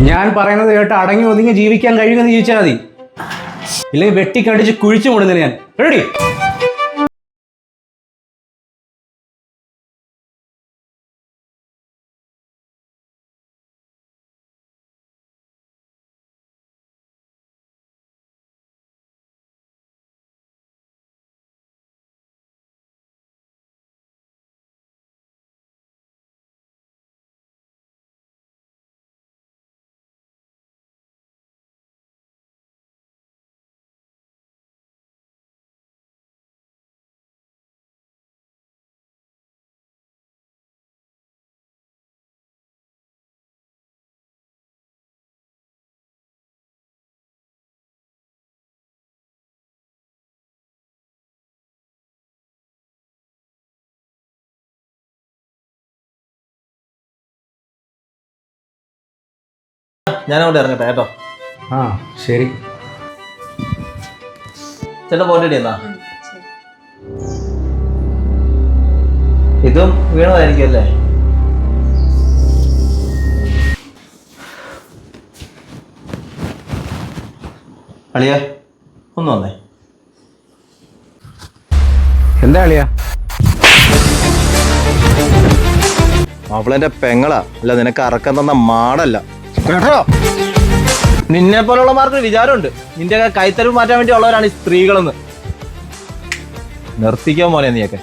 ഞാൻ പറയുന്നത് കേട്ട് അടങ്ങി ഒതുങ്ങി ജീവിക്കാൻ കഴിയുമെന്ന് ജീവിച്ചാൽ മതി. ഇല്ലെങ്കിൽ വെട്ടിക്കടിച്ച് കുഴിച്ചു മുടുന്നില്ല ഞാൻ. റെഡി? ഞാൻ അവിടെ ഇറങ്ങട്ടെ കേട്ടോ. ആ ശരി. ചേട്ടാ പോയിട്ട് എന്നാ ഇതും വീണതായിരിക്കും അല്ലേ? അളിയ ഒന്ന് വന്നേ. എന്താ അളിയ? അവളെന്റെ പെങ്ങളാ. അല്ല നിനക്ക് അറക്കം തന്ന മാടല്ല. കേട്ടോ? നിന്നെ പോലുള്ളമാർക്ക് വിചാരമുണ്ട്. നിന്റെ കൈത്തരവ് മാറ്റാൻ വേണ്ടി ഉള്ളവരാണ് ഈ സ്ത്രീകളെന്ന്. നിർത്തിക്കോ മോനെ നീയൊക്കെ.